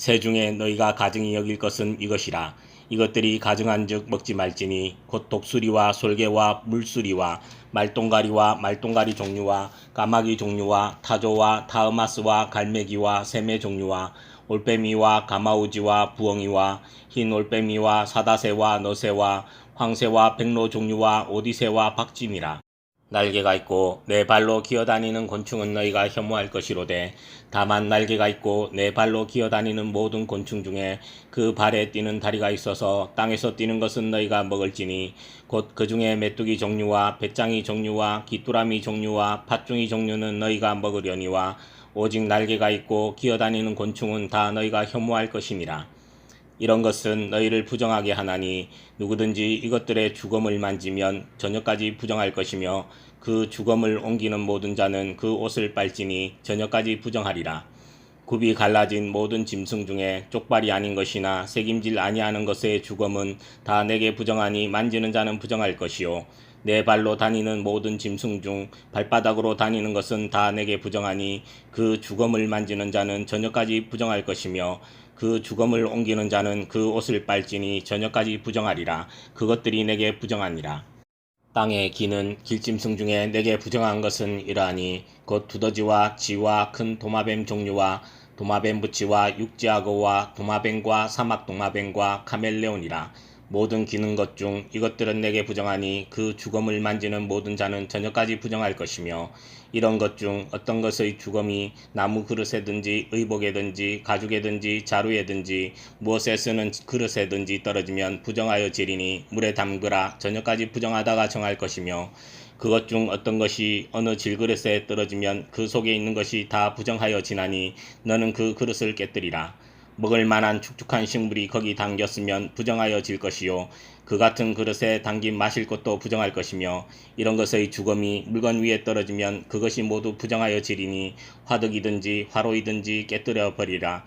새 중에 너희가 가증히 여길 것은 이것이라. 이것들이 가증한즉 먹지 말지니 곧 독수리와 솔개와 물수리와 말똥가리와 말똥가리 종류와 까마귀 종류와 타조와 타흐마스와 갈매기와 새매 종류와 올빼미와 가마우지와 부엉이와 흰 올빼미와 사다새와 너새와 황새와 백로 종류와 오디새와 박쥐니라 날개가 있고 네 발로 기어다니는 곤충은 너희가 혐오할 것이로되 다만 날개가 있고 네 발로 기어다니는 모든 곤충 중에 그 발에 뛰는 다리가 있어서 땅에서 뛰는 것은 너희가 먹을지니 곧 그 중에 메뚜기 종류와 배짱이 종류와 귀뚜라미 종류와 팥중이 종류는 너희가 먹으려니와 오직 날개가 있고 기어다니는 곤충은 다 너희가 혐오할 것이니라 이런 것은 너희를 부정하게 하나니 누구든지 이것들의 죽음을 만지면 저녁까지 부정할 것이며 그 죽음을 옮기는 모든 자는 그 옷을 빨지니 저녁까지 부정하리라. 굽이 갈라진 모든 짐승 중에 쪽발이 아닌 것이나 새김질 아니하는 것의 죽음은 다 내게 부정하니 만지는 자는 부정할 것이요 내 발로 다니는 모든 짐승 중 발바닥으로 다니는 것은 다 내게 부정하니 그 죽음을 만지는 자는 저녁까지 부정할 것이며 그 죽음을 옮기는 자는 그 옷을 빨지니 저녁까지 부정하리라. 그것들이 내게 부정하니라. 땅의 기는 길짐승 중에 내게 부정한 것은 이러하니 곧 두더지와 쥐와 큰 도마뱀 종류와 도마뱀 부치와 육지악어와 도마뱀과 사막 도마뱀과 카멜레온이라. 모든 기는 것 중 이것들은 내게 부정하니 그 죽음을 만지는 모든 자는 저녁까지 부정할 것이며 이런 것 중 어떤 것의 죽음이 나무 그릇에든지 의복에든지 가죽에든지 자루에든지 무엇에 쓰는 그릇에든지 떨어지면 부정하여 지리니 물에 담그라 저녁까지 부정하다가 정할 것이며 그것 중 어떤 것이 어느 질그릇에 떨어지면 그 속에 있는 것이 다 부정하여 지나니 너는 그 그릇을 깨뜨리라. 먹을 만한 축축한 식물이 거기 담겼으면 부정하여 질 것이요 그 같은 그릇에 담긴 마실 것도 부정할 것이며 이런 것의 죽음이 물건 위에 떨어지면 그것이 모두 부정하여 지리니 화덕이든지 화로이든지 깨뜨려 버리라.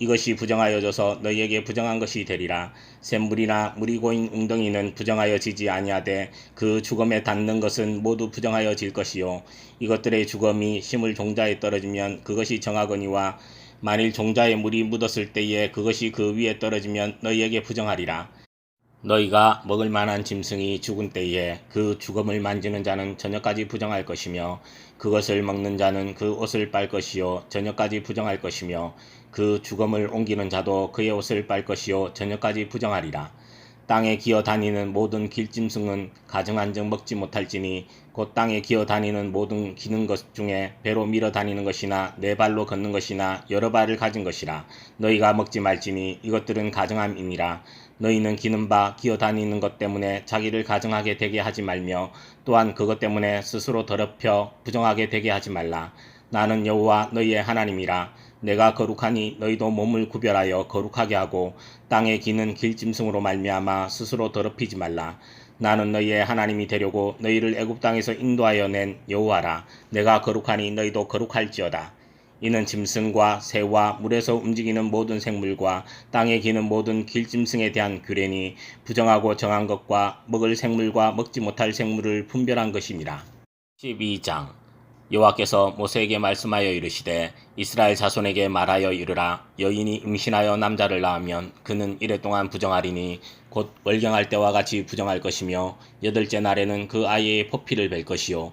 이것이 부정하여져서 너희에게 부정한 것이 되리라. 샘물이나 물이 고인 웅덩이는 부정하여 지지 아니하되 그 죽음에 닿는 것은 모두 부정하여 질 것이요. 이것들의 죽음이 심을 종자에 떨어지면 그것이 정하거니와 만일 종자에 물이 묻었을 때에 그것이 그 위에 떨어지면 너희에게 부정하리라. 너희가 먹을 만한 짐승이 죽은 때에 그 죽음을 만지는 자는 저녁까지 부정할 것이며 그것을 먹는 자는 그 옷을 빨 것이요 저녁까지 부정할 것이며 그 죽음을 옮기는 자도 그의 옷을 빨 것이요 저녁까지 부정하리라. 땅에 기어 다니는 모든 길짐승은 가증한즉 먹지 못할지니 곧 땅에 기어 다니는 모든 기는 것 중에 배로 밀어 다니는 것이나 네 발로 걷는 것이나 여러 발을 가진 것이라 너희가 먹지 말지니 이것들은 가증함이니라 너희는 기는 바 기어 다니는 것 때문에 자기를 가증하게 되게 하지 말며 또한 그것 때문에 스스로 더럽혀 부정하게 되게 하지 말라 나는 여호와 너희의 하나님이라 내가 거룩하니 너희도 몸을 구별하여 거룩하게 하고 땅에 기는 길짐승으로 말미암아 스스로 더럽히지 말라. 나는 너희의 하나님이 되려고 너희를 애굽 땅에서 인도하여 낸 여호와라. 내가 거룩하니 너희도 거룩할지어다. 이는 짐승과 새와 물에서 움직이는 모든 생물과 땅에 기는 모든 길짐승에 대한 규례니 부정하고 정한 것과 먹을 생물과 먹지 못할 생물을 분별한 것입니다. 12장. 여호와께서 모세에게 말씀하여 이르시되 이스라엘 자손에게 말하여 이르라. 여인이 임신하여 남자를 낳으면 그는 이래 동안 부정하리니 곧 월경할 때와 같이 부정할 것이며 여덟째 날에는 그 아이의 포피를 뵐 것이요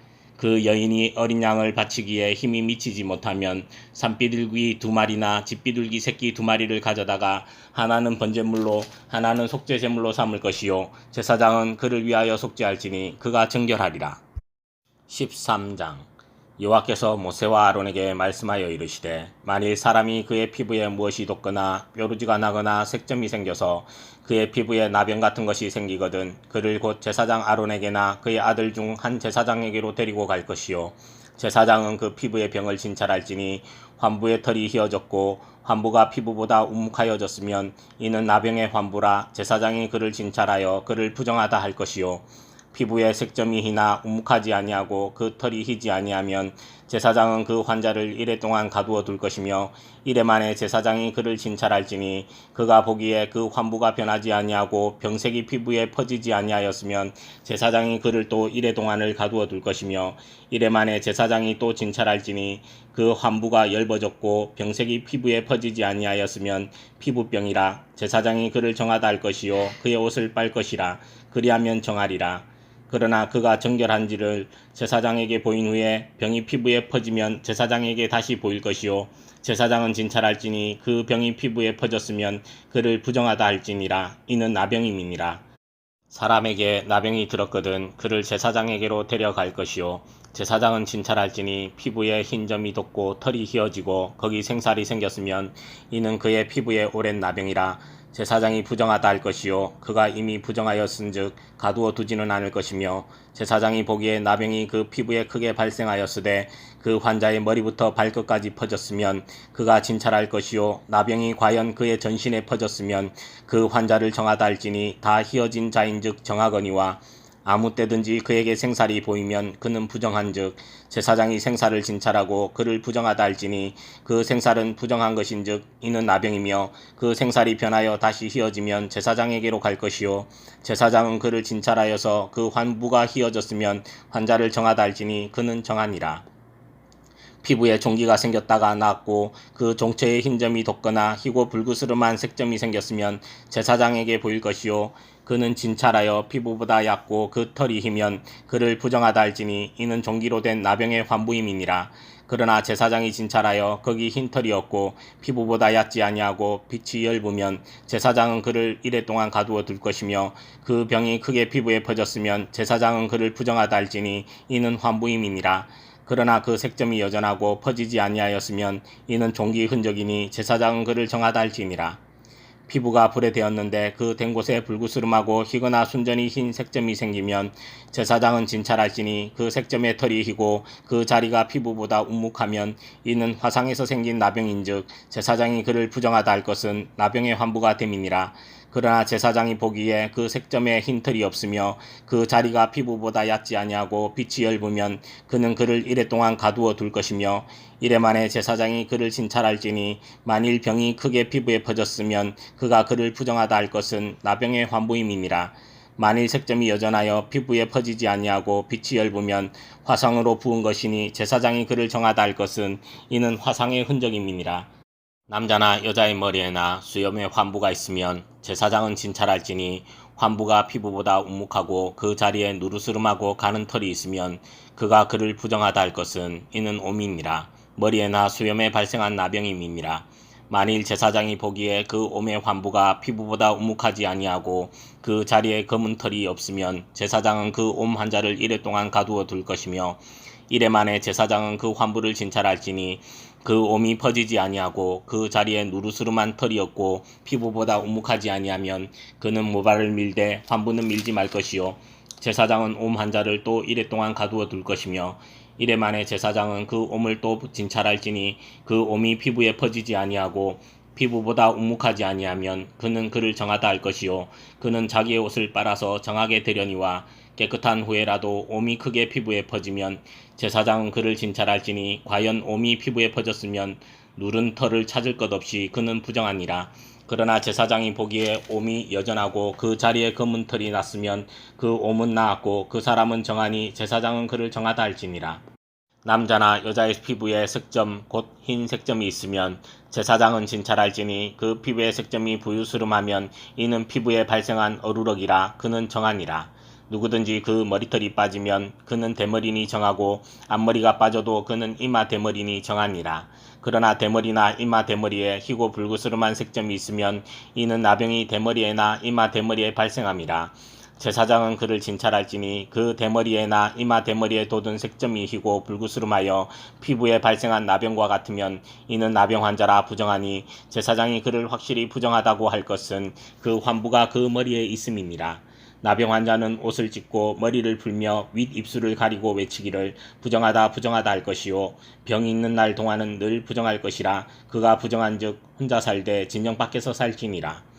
그 여인이 어린 양을 바치기에 힘이 미치지 못하면 산비둘기 두 마리나 집비둘기 새끼 두 마리를 가져다가 하나는 번제물로 하나는 속죄제물로 삼을 것이요 제사장은 그를 위하여 속죄할지니 그가 정결하리라. 13장 여호와께서 모세와 아론에게 말씀하여 이르시되 만일 사람이 그의 피부에 무엇이 돋거나 뾰루지가 나거나 색점이 생겨서 그의 피부에 나병 같은 것이 생기거든 그를 곧 제사장 아론에게나 그의 아들 중 한 제사장에게로 데리고 갈 것이요. 제사장은 그 피부의 병을 진찰할지니 환부의 털이 휘어졌고 환부가 피부보다 움묵하여졌으면 이는 나병의 환부라 제사장이 그를 진찰하여 그를 부정하다 할 것이요 피부에 색점이 희나 움묵하지 아니하고 그 털이 희지 아니하면 제사장은 그 환자를 이래 동안 가두어 둘 것이며 이래 만에 제사장이 그를 진찰할지니 그가 보기에 그 환부가 변하지 아니하고 병색이 피부에 퍼지지 아니하였으면 제사장이 그를 또 이래 동안을 가두어 둘 것이며 이래 만에 제사장이 또 진찰할지니 그 환부가 엷어졌고 병색이 피부에 퍼지지 아니하였으면 피부병이라 제사장이 그를 정하다 할 것이요 그의 옷을 빨 것이라 그리하면 정하리라 그러나 그가 정결한지를 제사장에게 보인 후에 병이 피부에 퍼지면 제사장에게 다시 보일 것이요. 제사장은 진찰할지니 그 병이 피부에 퍼졌으면 그를 부정하다 할지니라. 이는 나병임이니라. 사람에게 나병이 들었거든 그를 제사장에게로 데려갈 것이요. 제사장은 진찰할지니 피부에 흰 점이 돋고 털이 휘어지고 거기 생살이 생겼으면 이는 그의 피부에 오랜 나병이라 제사장이 부정하다 할 것이요. 그가 이미 부정하였은즉 가두어 두지는 않을 것이며 제사장이 보기에 나병이 그 피부에 크게 발생하였으되 그 환자의 머리부터 발끝까지 퍼졌으면 그가 진찰할 것이요. 나병이 과연 그의 전신에 퍼졌으면 그 환자를 정하다 할지니 다 휘어진 자인즉 정하거니와 아무 때든지 그에게 생살이 보이면 그는 부정한즉 제사장이 생살을 진찰하고 그를 부정하다 할지니 그 생살은 부정한 것인즉 이는 나병이며 그 생살이 변하여 다시 휘어지면 제사장에게로 갈 것이요. 제사장은 그를 진찰하여서 그 환부가 휘어졌으면 환자를 정하다 할지니 그는 정하니라. 피부에 종기가 생겼다가 났고 그 종체에 흰 점이 돋거나 희고 불그스름한 색점이 생겼으면 제사장에게 보일 것이요 그는 진찰하여 피부보다 얕고 그 털이 희면 그를 부정하다 할지니 이는 종기로 된 나병의 환부임이니라 그러나 제사장이 진찰하여 거기 흰 털이 없고 피부보다 얕지 아니하고 빛이 엷으면 제사장은 그를 이래 동안 가두어 둘 것이며 그 병이 크게 피부에 퍼졌으면 제사장은 그를 부정하다 할지니 이는 환부임이니라 그러나 그 색점이 여전하고 퍼지지 아니하였으면 이는 종기 흔적이니 제사장은 그를 정하다 할지니라. 피부가 불에 되었는데 그 된 곳에 불구스름하고 희거나 순전히 흰 색점이 생기면 제사장은 진찰할지니 그 색점의 털이 희고 그 자리가 피부보다 움묵하면 이는 화상에서 생긴 나병인즉 제사장이 그를 부정하다 할 것은 나병의 환부가 됨이니라. 그러나 제사장이 보기에 그 색점에 흰 털이 없으며 그 자리가 피부보다 얕지 아니하고 빛이 엷으면 그는 그를 이래 동안 가두어 둘 것이며 이래 만에 제사장이 그를 진찰할지니 만일 병이 크게 피부에 퍼졌으면 그가 그를 부정하다 할 것은 나병의 환부임이니라. 만일 색점이 여전하여 피부에 퍼지지 아니하고 빛이 엷으면 화상으로 부은 것이니 제사장이 그를 정하다 할 것은 이는 화상의 흔적임이니라. 남자나 여자의 머리에나 수염에 환부가 있으면 제사장은 진찰할지니 환부가 피부보다 움묵하고 그 자리에 누르스름하고 가는 털이 있으면 그가 그를 부정하다 할 것은 이는 오미니라. 머리에나 수염에 발생한 나병임이니라. 만일 제사장이 보기에 그 옴의 환부가 피부보다 움묵하지 아니하고 그 자리에 검은 털이 없으면 제사장은 그 옴 환자를 이래 동안 가두어 둘 것이며 이래 만에 제사장은 그 환부를 진찰할지니 그 옴이 퍼지지 아니하고 그 자리에 누르스름한 털이었고 피부보다 우묵하지 아니하면 그는 모발을 밀되 환부는 밀지 말 것이요. 제사장은 옴 환자를 또 이래 동안 가두어 둘 것이며 이래 만에 제사장은 그 옴을 또 진찰할지니 그 옴이 피부에 퍼지지 아니하고 피부보다 우묵하지 아니하면 그는 그를 정하다 할 것이요. 그는 자기의 옷을 빨아서 정하게 되려니와 깨끗한 후에라도 옴이 크게 피부에 퍼지면 제사장은 그를 진찰할지니 과연 옴이 피부에 퍼졌으면 누른 털을 찾을 것 없이 그는 부정하니라. 그러나 제사장이 보기에 옴이 여전하고 그 자리에 검은 털이 났으면 그 옴은 나았고 그 사람은 정하니 제사장은 그를 정하다 할지니라. 남자나 여자의 피부에 색점 곧 흰 색점이 있으면 제사장은 진찰할지니 그 피부의 색점이 부유스름하면 이는 피부에 발생한 어루럭이라 그는 정하니라 누구든지 그 머리털이 빠지면 그는 대머리니 정하고 앞머리가 빠져도 그는 이마 대머리니 정하니라 그러나 대머리나 이마 대머리에 희고 불구스름한 색점이 있으면 이는 나병이 대머리에나 이마 대머리에 발생함이라 제사장은 그를 진찰할지니 그 대머리에나 이마 대머리에 돋은 색점이 희고 불구스름하여 피부에 발생한 나병과 같으면 이는 나병 환자라 부정하니 제사장이 그를 확실히 부정하다고 할 것은 그 환부가 그 머리에 있음이니라. 나병 환자는 옷을 찢고 머리를 풀며 윗 입술을 가리고 외치기를 부정하다 부정하다 할 것이요 병이 있는 날 동안은 늘 부정할 것이라 그가 부정한즉 혼자 살되 진영 밖에서 살지니라.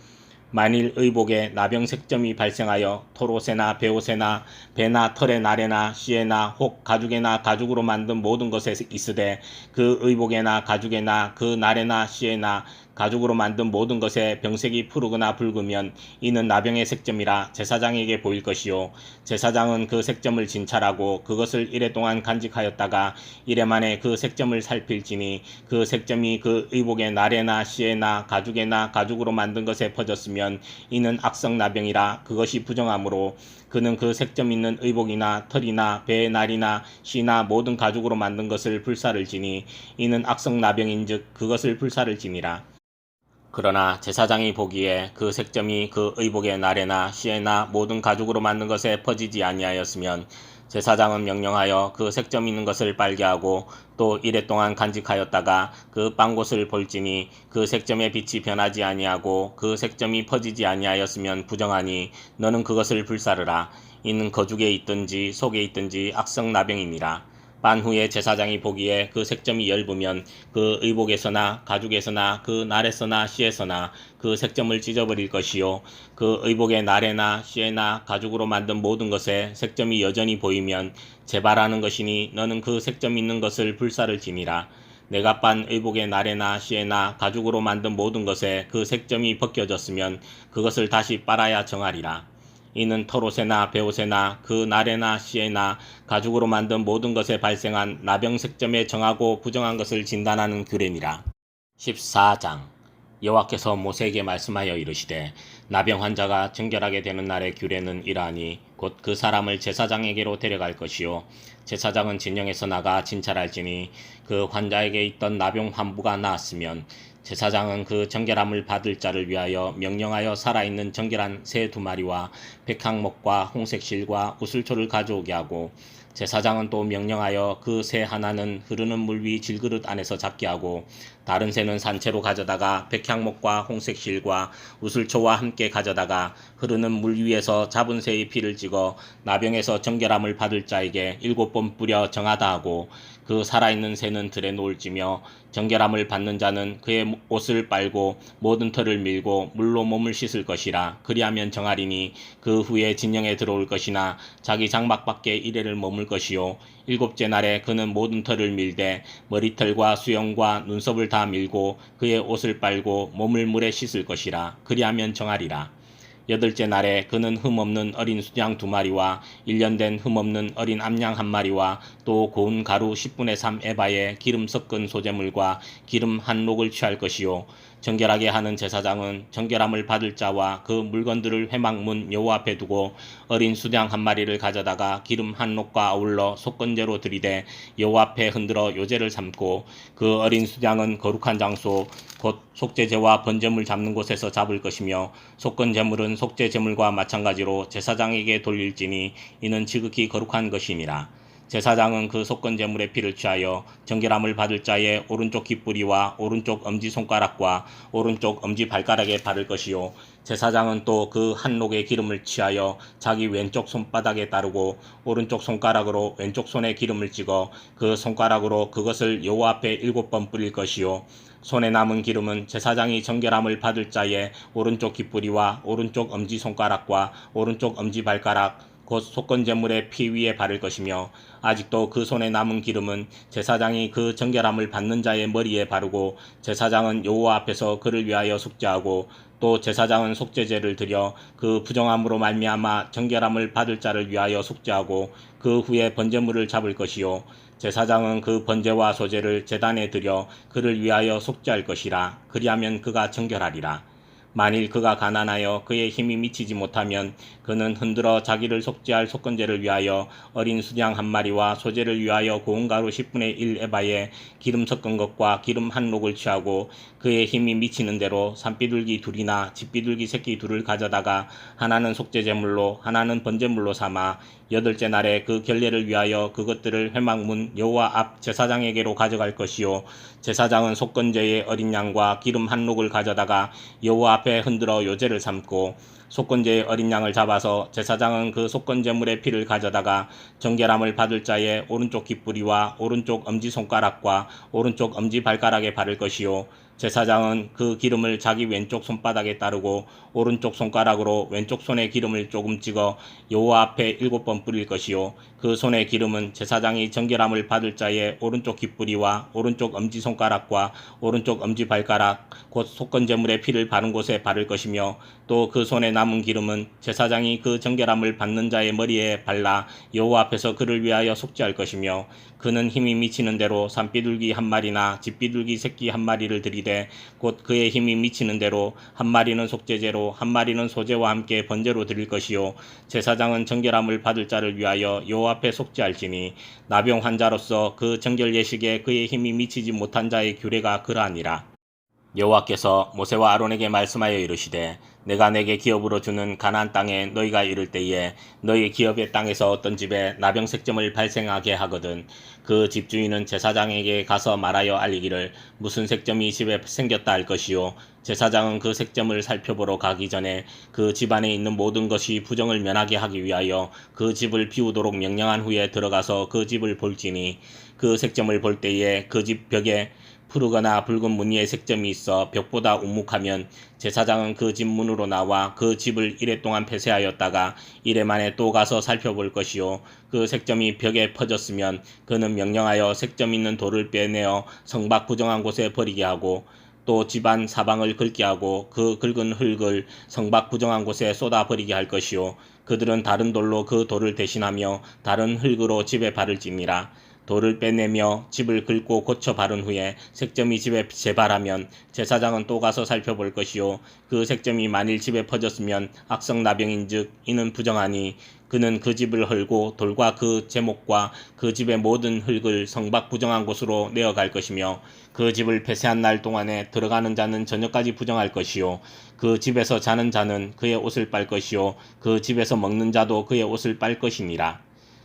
만일 의복에 나병 색점이 발생하여 털옷에나 배옷에나 배나 털의 날에나 씨에나 혹 가죽에나 가죽으로 만든 모든 것에 있으되 그 의복에나 가죽에나 그 날에나 씨에나 가죽으로 만든 모든 것에 병색이 푸르거나 붉으면 이는 나병의 색점이라 제사장에게 보일 것이요. 제사장은 그 색점을 진찰하고 그것을 이래 동안 간직하였다가 이래 만에 그 색점을 살필지니 그 색점이 그 의복의 날에나 씨에나 가죽에나 가죽으로 만든 것에 퍼졌으면 이는 악성 나병이라 그것이 부정하므로 그는 그 색점 있는 의복이나 털이나 배의 날이나 씨나 모든 가죽으로 만든 것을 불사를 지니 이는 악성 나병인즉 그것을 불사를 지니라 그러나 제사장이 보기에 그 색점이 그 의복의 날에나 시에나 모든 가죽으로 만든 것에 퍼지지 아니하였으면 제사장은 명령하여 그 색점 있는 것을 빨게 하고 또 이래 동안 간직하였다가 그 빵곳을 볼지니 그 색점의 빛이 변하지 아니하고 그 색점이 퍼지지 아니하였으면 부정하니 너는 그것을 불사르라. 이는 거죽에 있든지 속에 있든지 악성 나병이니라 반 후에 제사장이 보기에 그 색점이 엷으면 그 의복에서나 가죽에서나 그 날에서나 씨에서나 그 색점을 찢어버릴 것이요. 그 의복의 날에나 씨에나 가죽으로 만든 모든 것에 색점이 여전히 보이면 재발하는 것이니 너는 그 색점 있는 것을 불사를 지니라. 내가 빤 의복의 날에나 씨에나 가죽으로 만든 모든 것에 그 색점이 벗겨졌으면 그것을 다시 빨아야 정하리라 이는 털옷에나 배옷에나 그 날에나 씨에나 가죽으로 만든 모든 것에 발생한 나병 색점에 정하고 부정한 것을 진단하는 규례니라. 14장 여호와께서 모세에게 말씀하여 이르시되 나병 환자가 정결하게 되는 날의 규례는 이러하니 곧 그 사람을 제사장에게로 데려갈 것이요 제사장은 진영에서 나가 진찰할지니 그 환자에게 있던 나병 환부가 나았으면 제사장은 그 정결함을 받을 자를 위하여 명령하여 살아있는 정결한 새 두 마리와 백항목과 홍색실과 우슬초를 가져오게 하고 제사장은 또 명령하여 그 새 하나는 흐르는 물 위 질그릇 안에서 잡게 하고 다른 새는 산채로 가져다가 백향목과 홍색실과 우슬초와 함께 가져다가 흐르는 물 위에서 잡은 새의 피를 찍어 나병에서 정결함을 받을 자에게 일곱 번 뿌려 정하다 하고 그 살아있는 새는 들에 놓을지며 정결함을 받는 자는 그의 옷을 빨고 모든 털을 밀고 물로 몸을 씻을 것이라. 그리하면 정하리니 그 후에 진영에 들어올 것이나 자기 장막 밖에 이래를 머물 것이요. 일곱째 날에 그는 모든 털을 밀되 머리털과 수염과 눈썹을 다 밀고 그의 옷을 빨고 몸을 물에 씻을 것이라. 그리하면 정하리라 여덟째 날에 그는 흠없는 어린 수양 두 마리와 일년 된 흠없는 어린 암양 한 마리와 또 고운 가루 10분의 3 에바에 기름 섞은 소재물과 기름 한 녹을 취할 것이요 정결하게 하는 제사장은 정결함을 받을 자와 그 물건들을 회막문 여호와 앞에 두고 어린 수양 한 마리를 가져다가 기름 한 녹과 아울러 속건제로 들이대 여호와 앞에 흔들어 요제를 삼고 그 어린 수양은 거룩한 장소 곧 속죄제와 번제물 잡는 곳에서 잡을 것이며 속건제물은 속죄제물과 마찬가지로 제사장에게 돌릴지니 이는 지극히 거룩한 것이니라. 제사장은 그 속건 제물의 피를 취하여 정결함을 받을 자의 오른쪽 깃뿌리와 오른쪽 엄지 손가락과 오른쪽 엄지 발가락에 바를 것이요. 제사장은 또 그 한록의 기름을 취하여 자기 왼쪽 손바닥에 따르고 오른쪽 손가락으로 왼쪽 손에 기름을 찍어 그 손가락으로 그것을 여호와 앞에 일곱 번 뿌릴 것이요. 손에 남은 기름은 제사장이 정결함을 받을 자의 오른쪽 깃뿌리와 오른쪽 엄지 손가락과 오른쪽 엄지 발가락 곧 속건 제물의 피 위에 바를 것이며 아직도 그 손에 남은 기름은 제사장이 그 정결함을 받는 자의 머리에 바르고 제사장은 여호와 앞에서 그를 위하여 속죄하고 또 제사장은 속죄제를 드려 그 부정함으로 말미암아 정결함을 받을 자를 위하여 속죄하고 그 후에 번제물을 잡을 것이요 제사장은 그 번제와 소제를 제단에 드려 그를 위하여 속죄할 것이라 그리하면 그가 정결하리라. 만일 그가 가난하여 그의 힘이 미치지 못하면 그는 흔들어 자기를 속죄할 속건제를 위하여 어린 수양 한 마리와 소제를 위하여 고운 가루 10분의 1 에바에 기름 섞은 것과 기름 한 록을 취하고 그의 힘이 미치는 대로 산비둘기 둘이나 집비둘기 새끼 둘을 가져다가 하나는 속죄 제물로 하나는 번제물로 삼아 여덟째 날에 그 결례를 위하여 그것들을 회막문 여호와 앞 제사장에게로 가져갈 것이요. 제사장은 속건제의 어린 양과 기름 한 록을 가져다가 여호와 앞에 흔들어 요제를 삼고 속건제의 어린 양을 잡아서 제사장은 그 속건제물의 피를 가져다가 정결함을 받을 자의 오른쪽 깃뿌리와 오른쪽 엄지 손가락과 오른쪽 엄지 발가락에 바를 것이요. 제사장은 그 기름을 자기 왼쪽 손바닥에 따르고 오른쪽 손가락으로 왼쪽 손에 기름을 조금 찍어 여호와 앞에 일곱 번 뿌릴 것이요. 그 손의 기름은 제사장이 정결함을 받을 자의 오른쪽 깃뿌리와 오른쪽 엄지 손가락과 오른쪽 엄지 발가락 곧 속건제물의 피를 바른 곳에 바를 것이며 또 그 손에 남은 기름은 제사장이 그 정결함을 받는 자의 머리에 발라 여호와 앞에서 그를 위하여 속죄할 것이며 그는 힘이 미치는 대로 산비둘기 한 마리나 집비둘기 새끼 한 마리를 들이되 곧 그의 힘이 미치는 대로 한 마리는 속죄제로 한 마리는 소제와 함께 번제로 드릴 것이요 제사장은 정결함을 받을 자를 위하여 여호와 앞에 속죄할지니 나병 환자로서 그 정결 예식에 그의 힘이 미치지 못한 자의 규례가 그러하니라. 여호와께서 모세와 아론에게 말씀하여 이르시되 내가 내게 기업으로 주는 가나안 땅에 너희가 이를 때에 너희 기업의 땅에서 어떤 집에 나병 색점을 발생하게 하거든. 그 집주인은 제사장에게 가서 말하여 알리기를 무슨 색점이 집에 생겼다 할 것이요? 제사장은 그 색점을 살펴보러 가기 전에 그 집안에 있는 모든 것이 부정을 면하게 하기 위하여 그 집을 비우도록 명령한 후에 들어가서 그 집을 볼지니 그 색점을 볼 때에 그 집 벽에 푸르거나 붉은 무늬의 색점이 있어 벽보다 우묵하면 제사장은 그 집 문으로 나와 그 집을 이래 동안 폐쇄하였다가 이래 만에 또 가서 살펴볼 것이요. 그 색점이 벽에 퍼졌으면 그는 명령하여 색점 있는 돌을 빼내어 성박 부정한 곳에 버리게 하고 또 집안 사방을 긁게 하고 그 긁은 흙을 성박 부정한 곳에 쏟아 버리게 할 것이요. 그들은 다른 돌로 그 돌을 대신하며 다른 흙으로 집에 바를지니라 돌을 빼내며 집을 긁고 고쳐 바른 후에 색점이 집에 재발하면 제사장은 또 가서 살펴볼 것이요. 그 색점이 만일 집에 퍼졌으면 악성 나병인즉 이는 부정하니 그는 그 집을 헐고 돌과 그 제목과 그 집의 모든 흙을 성박 부정한 곳으로 내어갈 것이며 그 집을 폐쇄한 날 동안에 들어가는 자는 저녁까지 부정할 것이요. 그 집에서 자는 자는 그의 옷을 빨 것이요. 그 집에서 먹는 자도 그의 옷을 빨 것이니라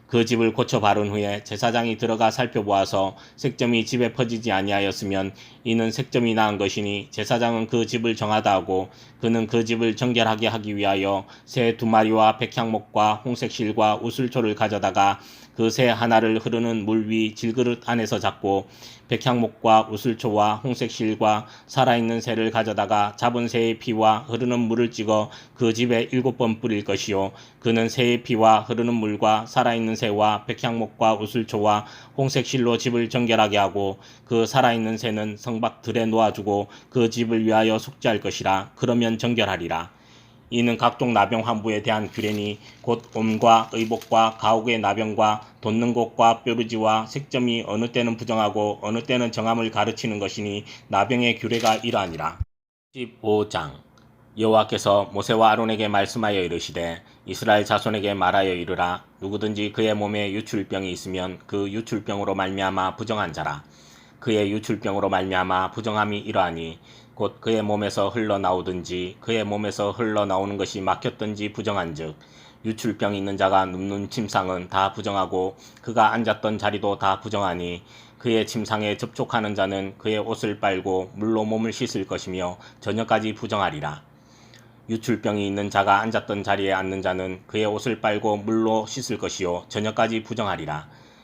그 집을 고쳐 바른 후에 제사장이 들어가 살펴보아서 색점이 집에 퍼지지 아니하였으면 이는 색점이 나은 것이니 제사장은 그 집을 정하다 하고 그는 그 집을 정결하게 하기 위하여 새 두 마리와 백향목과 홍색 실과 우슬초를 가져다가 그 새 하나를 흐르는 물 위 질그릇 안에서 잡고 백향목과 우슬초와 홍색 실과 살아있는 새를 가져다가 잡은 새의 피와 흐르는 물을 찍어 그 집에 일곱 번 뿌릴 것이요. 그는 새의 피와 흐르는 물과 살아있는 새와 백향목과 우슬초와 홍색 실로 집을 정결하게 하고 그 살아있는 새는 성박 들에 놓아주고 그 집을 위하여 속죄할 것이라. 그러면 정결하리라. 이는 각종 나병 환부에 대한 규례니 곧 옴과 의복과 가옥의 나병과 돋는 곳과 뾰루지와 색점이 어느 때는 부정하고 어느 때는 정함을 가르치는 것이니 나병의 규례가 이러하니라. 15장. 여호와께서 모세와 아론에게 말씀하여 이르시되 이스라엘 자손에게 말하여 이르라. 누구든지 그의 몸에 유출병이 있으면 그 유출병으로 말미암아 부정한 자라. 그의 유출병으로 말미암아 부정함이 이러하니 곧 그의 몸에서 흘러나오든지 그의 몸에서 흘러나오는 것이 막혔든지 부정한즉 유출병이 있는 자가 눕는 침상은 다 부정하고 그가 앉았던 자리도 다 부정하니 그의 침상에 접촉하는 자는 그의 옷을 빨고 물로 몸을 씻을 것이며 저녁까지 부정하리라. 유출병이 있는 자가 앉았던 자리에 앉는 자는 그의 옷을 빨고 물로 씻을 것이요 저녁까지 부정하리라.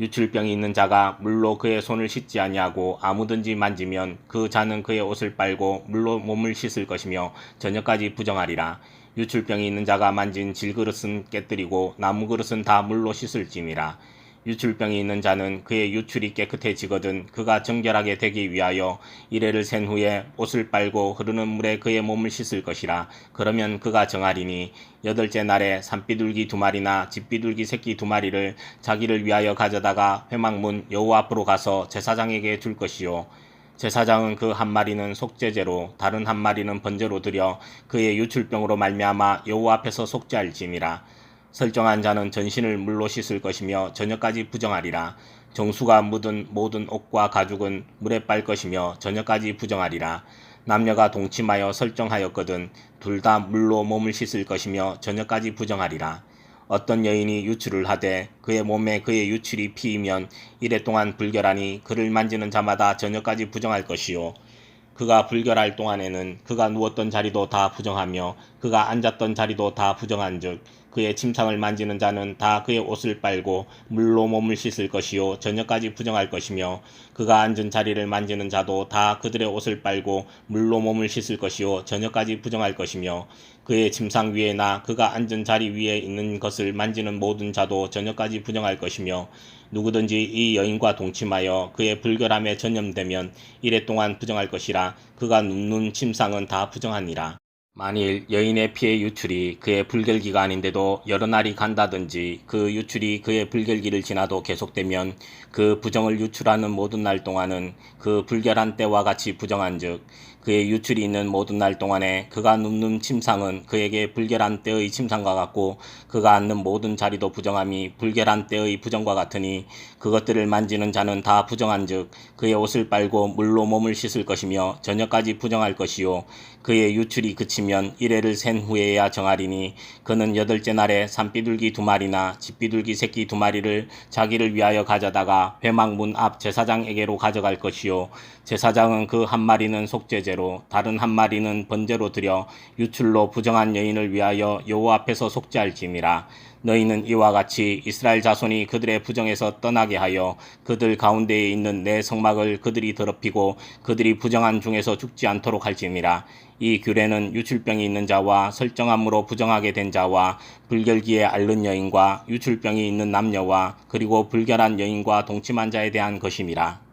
유출병이 있는 자가 물로 그의 손을 씻지 아니하고 아무든지 만지면 그 자는 그의 옷을 빨고 물로 몸을 씻을 것이며 저녁까지 부정하리라. 유출병이 있는 자가 만진 질그릇은 깨뜨리고 나무 그릇은 다 물로 씻을지니라. 유출병이 있는 자는 그의 유출이 깨끗해지거든 그가 정결하게 되기 위하여 이래를 센 후에 옷을 빨고 흐르는 물에 그의 몸을 씻을 것이라. 그러면 그가 정하리니 여덟째 날에 산비둘기 두 마리나 집비둘기 새끼 두 마리를 자기를 위하여 가져다가 회막문 여호와 앞으로 가서 제사장에게 줄 것이요. 제사장은 그 한 마리는 속죄제로 다른 한 마리는 번제로 드려 그의 유출병으로 말미암아 여호와 앞에서 속죄할지니라 설정한 자는 전신을 물로 씻을 것이며 저녁까지 부정하리라. 정수가 묻은 모든 옷과 가죽은 물에 빨 것이며 저녁까지 부정하리라. 남녀가 동침하여 설정하였거든 둘 다 물로 몸을 씻을 것이며 저녁까지 부정하리라. 어떤 여인이 유출을 하되 그의 몸에 그의 유출이 피이면 이래 동안 불결하니 그를 만지는 자마다 저녁까지 부정할 것이요. 그가 불결할 동안에는 그가 누웠던 자리도 다 부정하며 그가 앉았던 자리도 다 부정한즉 그의 침상을 만지는 자는 다 그의 옷을 빨고 물로 몸을 씻을 것이요 저녁까지 부정할 것이며 그가 앉은 자리를 만지는 자도 다 그들의 옷을 빨고 물로 몸을 씻을 것이요 저녁까지 부정할 것이며 그의 침상 위에나 그가 앉은 자리 위에 있는 것을 만지는 모든 자도 저녁까지 부정할 것이며 누구든지 이 여인과 동침하여 그의 불결함에 전염되면 이래 동안 부정할 것이라 그가 눕는 침상은 다 부정하니라. 만일 여인의 피의 유출이 그의 불결기가 아닌데도 여러 날이 간다든지 그 유출이 그의 불결기를 지나도 계속되면 그 부정을 유출하는 모든 날 동안은 그 불결한 때와 같이 부정한 즉 그의 유출이 있는 모든 날 동안에 그가 눕는 침상은 그에게 불결한 때의 침상과 같고 그가 앉는 모든 자리도 부정함이 불결한 때의 부정과 같으니 그것들을 만지는 자는 다 부정한즉 그의 옷을 빨고 물로 몸을 씻을 것이며 저녁까지 부정할 것이요. 그의 유출이 그치면 이래를 센 후에야 정하리니 그는 여덟째 날에 산비둘기 두 마리나 집비둘기 새끼 두 마리를 자기를 위하여 가져다가 회막문 앞 제사장에게로 가져갈 것이요. 제사장은 그 한 마리는 속죄 제로 다른 한 마리는 번제로 드려 유출로 부정한 여인을 위하여 여호와 앞에서 속죄할지니라. 너희는 이와 같이 이스라엘 자손이 그들의 부정에서 떠나게 하여 그들 가운데에 있는 내 성막을 그들이 더럽히고 그들이 부정한 중에서 죽지 않도록 할지니라. 이 규례는 유출병이 있는 자와 설정함으로 부정하게 된 자와 불결기에 앓는 여인과 유출병이 있는 남녀와 그리고 불결한 여인과 동침한 자에 대한 것임이라